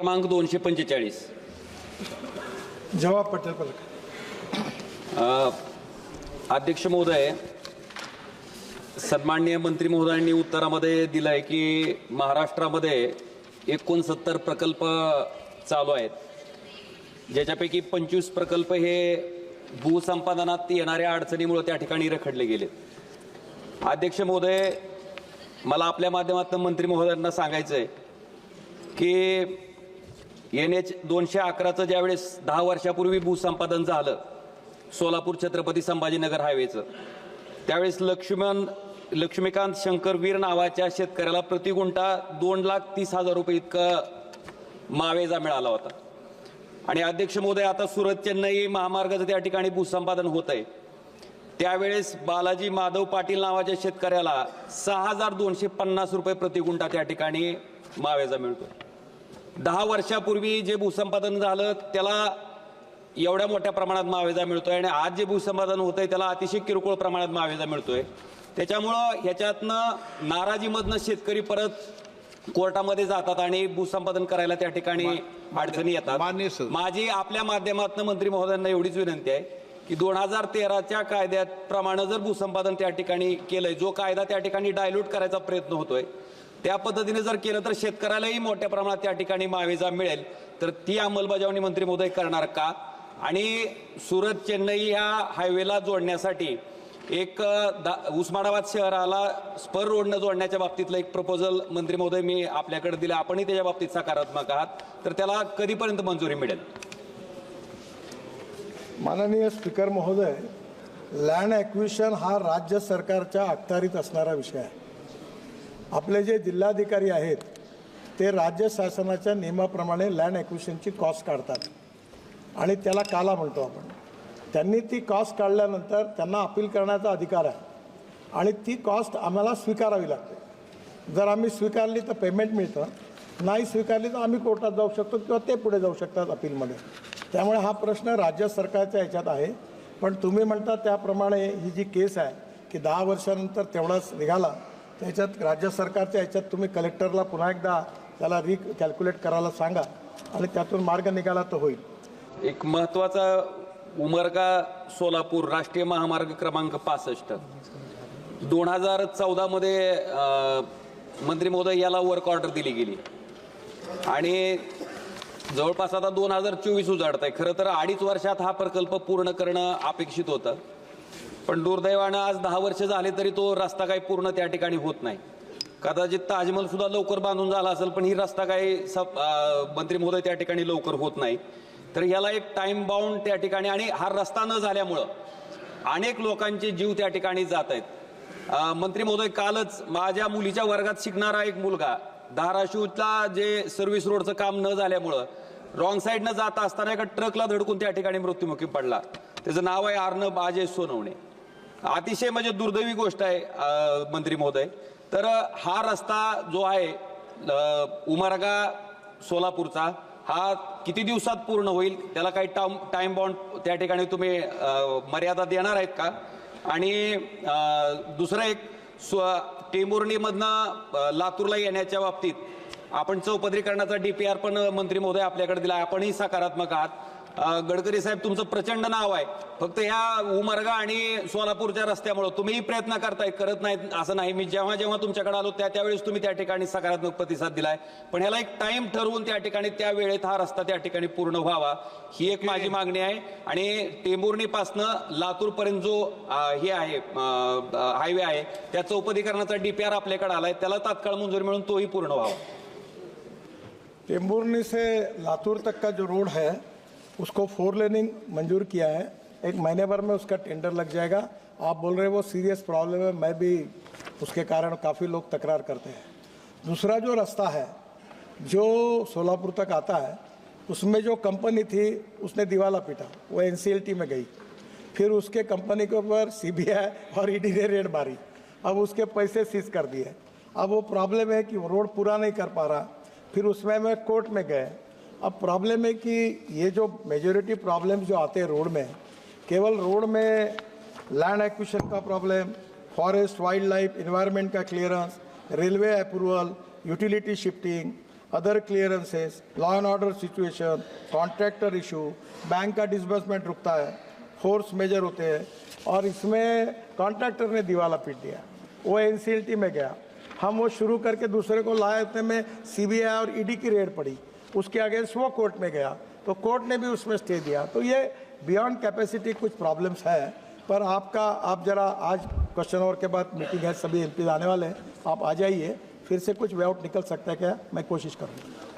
क्रमांक दोनशे पंचेचाळीस. जवाब पटेल पलक. अध्यक्ष महोदय सन्माननीय मंत्री महोदयांनी उत्तरामध्ये दिलं आहे की महाराष्ट्रामध्ये एकोणसत्तर प्रकल्प चालू आहेत. ज्याच्यापैकी पंचवीस प्रकल्प हे भूसंपादनात येणाऱ्या अडचणीमुळे त्या ठिकाणी रखडले गेले. अध्यक्ष महोदय मला आपल्या माध्यमातून मंत्री महोदयांना सांगायचं आहे की एन एच दोनशे अकराचं ज्यावेळेस दहा वर्षापूर्वी भूसंपादन झालं सोलापूर छत्रपती संभाजीनगर हायवेचं त्यावेळेस लक्ष्मण लक्ष्मीकांत शंकरवीर नावाच्या शेतकऱ्याला प्रतिगुंठा दोन लाख तीस हजार रुपये इतका मावेजा मिळाला होता. आणि अध्यक्ष महोदय आता सुरत चेन्नई महामार्गाचं त्या ठिकाणी भूसंपादन होत आहे त्यावेळेस बालाजी माधव पाटील नावाच्या शेतकऱ्याला सहा हजार दोनशे पन्नास रुपये प्रतिगुंठा त्या ठिकाणी मावेजा मिळतो दहा वर्षापूर्वी जे भूसंपादन झालं त्याला एवढ्या मोठ्या प्रमाणात मावेजा मिळतोय आणि आज जे भूसंपादन होतंय त्याला अतिशय किरकोळ प्रमाणात मावेजा मिळतोय त्याच्यामुळं ह्याच्यातनं नाराजीमधनं शेतकरी परत कोर्टामध्ये जातात आणि भूसंपादन करायला त्या ठिकाणी अडचणी येतात. माझी आपल्या माध्यमातून मंत्री महोदयांना एवढीच विनंती आहे की दोन हजार तेराच्या कायद्यात प्रमाणे जर भूसंपादन त्या ठिकाणी केलंय जो कायदा त्या ठिकाणी डायल्यूट करायचा प्रयत्न होतोय त्या पद्धतीने जर केलं तर शेतकऱ्यालाही मोठ्या प्रमाणात त्या ठिकाणी मावेजा मिळेल. तर ती अंमलबजावणी मंत्री महोदय करणार का? आणि सुरत चेन्नई ह्या हायवेला जोडण्यासाठी एक दा- उस्मानाबाद शहराला स्पर रोडनं जोडण्याच्या बाबतीतलं एक प्रपोजल मंत्री महोदय मी आपल्याकडे दिलं. आपणही त्याच्या बाबतीत सकारात्मक आहात. तर त्याला कधीपर्यंत मंजुरी मिळेल? माननीय स्पीकर महोदय लँड ॲक्विशन हा राज्य सरकारच्या अखत्यारीत असणारा विषय आहे. आपले जे जिल्हाधिकारी आहेत ते राज्य शासनाच्या नियमाप्रमाणे लँड ॲक्विशनची कॉस्ट काढतात. आणि त्याला काला म्हणतो आपण. त्यांनी ती कॉस्ट काढल्यानंतर त्यांना अपील करण्याचा अधिकार आहे. आणि ती कॉस्ट आम्हाला स्वीकारावी लागते. जर आम्ही स्वीकारली तर पेमेंट मिळतं. नाही स्वीकारली तर आम्ही कोर्टात जाऊ शकतो किंवा ते पुढे जाऊ शकतात अपीलमध्ये त्यामुळे हा प्रश्न राज्य सरकारच्या ह्याच्यात आहे. पण तुम्ही म्हणता त्याप्रमाणे ही जी केस आहे की दहा वर्षानंतर तेवढाच निघाला त्याच्यात राज्य सरकारच्या याच्यात तुम्ही कलेक्टरला पुन्हा एकदा त्याला री कॅल्क्युलेट करायला सांगा आणि त्यातून मार्ग निघाला तर होईल. एक महत्त्वाचा उमरगा सोलापूर राष्ट्रीय महामार्ग क्रमांक पासष्ट. दोन हजार चौदामध्ये मंत्री महोदय याला वर्क ऑर्डर दिली गेली. आणि जवळपास आता दोन हजार चोवीस उजाडत आहे खरं तर अडीच वर्षात हा प्रकल्प पूर्ण करणं अपेक्षित होतं. पण दुर्दैवानं आज दहा वर्ष झाले तरी तो रस्ता काही पूर्ण त्या ठिकाणी होत नाही. कदाचित ताजमहल सुद्धा लवकर बांधून झाला असेल पण ही रस्ता काही सब मंत्री महोदय त्या ठिकाणी लवकर होत नाही. तर ह्याला एक टाइम बाउंड त्या ठिकाणी आणि हा रस्ता न झाल्यामुळं अनेक लोकांचे जीव त्या ठिकाणी जात आहेत मंत्री महोदय कालच माझ्या मुलीच्या वर्गात शिकणारा एक मुलगा धाराशिवला जे सर्व्हिस रोडचं काम न झाल्यामुळं रॉंग साईडनं जात असताना एका ट्रकला धडकून त्या ठिकाणी मृत्युमुखी पडला. त्याचं नाव आहे अर्णब अजय सोनवणे. अतिशय म्हणजे दुर्दैवी गोष्ट आहे मंत्री महोदय. तर हा रस्ता जो आहे अ, उमरगा सोलापूरचा हा किती दिवसात पूर्ण होईल त्याला काही टाम टाइम बॉन्ड त्या ठिकाणी तुम्ही मर्यादा देणार आहेत का? आणि दुसरं एक स्व टेंभुर्णीमधनं लातूरला येण्याच्या बाबतीत आपण चौपदरीकरणाचा आर पण मंत्री महोदय आपल्याकडे दिला आपणही सकारात्मक आहात. गडकरी साहेब तुमचं प्रचंड नाव आहे. फक्त ह्या उमरगा आणि सोलापूरच्या रस्त्यामुळे तुम्हीही प्रयत्न करताय करत नाहीत असं नाही. मी जेव्हा जेव्हा तुमच्याकडे आलो त्या त्यावेळेस तुम्ही त्या ठिकाणी सकारात्मक प्रतिसाद दिलाय. पण ह्याला एक टाइम ठरवून त्या ठिकाणी त्या वेळेत हा रस्ता त्या ठिकाणी पूर्ण व्हावा ही एक माझी मागणी आहे. आणि टेंभुर्णीपासनं लातूर पर्यंत जो हे आहे हायवे आहे त्या चौपदीकरणाचा डीपीआर आपल्याकडे आलाय. त्याला तात्काळ मंजुरी मिळून तोही पूर्ण व्हावा. टेम्बुर्नी से लातूर तक का जो रोड है उसको फोर लेनिंग मंजूर किया है। एक महीने भर में उसका टेंडर लग जाएगा। आप बोल रहे हैं वो सीरियस प्रॉब्लम है, मैं भी उसके कारण काफ़ी लोग तकरार करते हैं। दूसरा जो रास्ता है, जो सोलापुर तक आता है, उसमें जो कंपनी थी, उसने दिवाला पीटा। वो एनसीएलटी में गई। फिर उसके कंपनी के ऊपर सीबीआई और ईडी ने रेड मारी। अब उसके पैसे सीज कर दिए। अब वो प्रॉब्लम है कि वो रोड पूरा नहीं कर पा रहा। फिर उसमें मैं कोर्ट में गए। अब प्रॉब्लम है कि ये जो मेजोरिटी प्रॉब्लम जो आते हैं रोड में, केवल रोड में लैंड एक्विशन का problem forest wild life environment का clearance railway approval utility shifting other clearances law and order situation contractor issue bank का डिसबर्समेंट रुकता है फोर्स मेजर होते हैं, और इसमें कॉन्ट्रैक्टर ने दिवाला पीट दिया, वो एनसीएलटी में गया। हम वो शुरू करके दूसरे को लाए, उतने में सीबीआई और ईडी की रेड पड़ी। उसके अगेंस्ट वो कोर्ट में गया तो कोर्ट ने भी उसमें स्टे दिया। तो ये बियॉन्ड कैपेसिटी कुछ प्रॉब्लम्स है, पर आपका, आप जरा आज क्वेश्चन और के बाद मीटिंग है, सभी एमपी आने वाले हैं, आप आ जाइए, फिर से कुछ वे आउट निकल सकता है क्या? मैं कोशिश करूँगा।